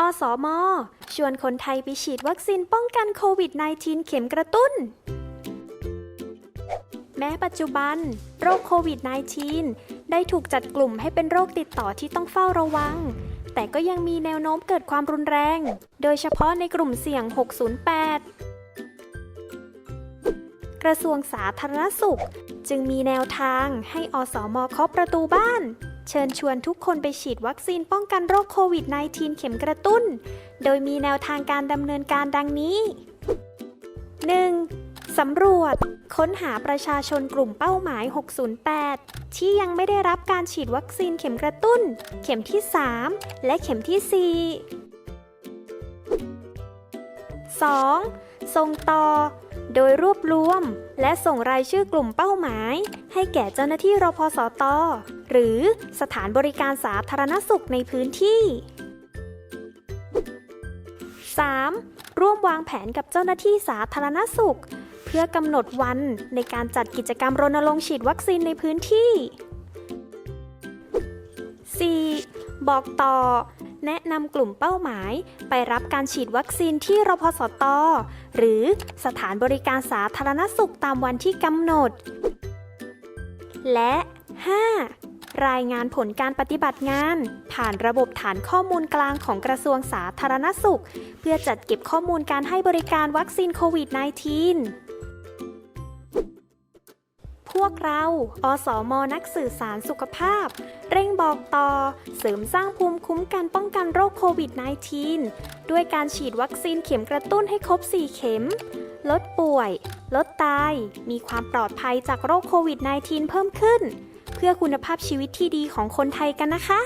อสมชวนคนไทยไปฉีดวัคซีนป้องกันโควิด -19 เข็มกระตุ้น แม้ปัจจุบัน โรคโควิด -19 ได้ถูกจัดกลุ่มให้เป็นโรคติดต่อที่ต้องเฝ้าระวัง แต่ก็ยังมีแนวโน้มเกิดความรุนแรง โดยเฉพาะในกลุ่มเสี่ยง 608 กระทรวงสาธารณสุข จึงมีแนวทางให้อสมเคาะประตูบ้าน เชิญชวนทุกคนไปฉีดวัคซีนป้องกันโรคโควิด -19 เข็มกระตุ้น โดยมีแนวทางการดำเนินการดังนี้ 1. สำรวจ ค้นหาประชาชนกลุ่มเป้าหมาย 608 ที่ยังไม่ได้รับการฉีดวัคซีนเข็มกระตุ้น เข็มที่ 3 และเข็มที่ 4 2. ส่งต่อ โดยรวบรวม และส่งรายชื่อกลุ่มเป้าหมาย ให้แก่เจ้าหน้าที่รพสต หรือสถานบริการสาธารณสุขในพื้นที่ 3. ร่วมวางแผนกับเจ้าหน้าที่สาธารณสุข เพื่อกำหนดวันในการจัดกิจกรรมรณรงค์ฉีดวัคซีนในพื้นที่ 4. บอกต่อ แนะนำกลุ่มเป้าหมาย ไปรับการฉีดวัคซีนที่รพสต หรือสถานบริการสาธารณสุขตามวันที่กำหนด และ 5. รายงานผลการปฏิบัติงาน ผ่านระบบฐานข้อมูลกลางของกระทรวงสาธารณสุข เพื่อจัดเก็บข้อมูลการให้บริการวัคซีนโควิด -19 วกเรา อสมนักสื่อสารสุขภาพ เร่งบอกต่อ เสริมสร้างภูมิคุ้มกันป้องกันโรคโควิด -19 ด้วยการฉีดวัคซีนเข็มกระตุ้นให้ครบ 4 เข็ม ลดป่วย ลดตาย มีความปลอดภัยจากโรคโควิด -19 เพิ่มขึ้น เพื่อคุณภาพชีวิตที่ดีของคนไทยกันนะคะ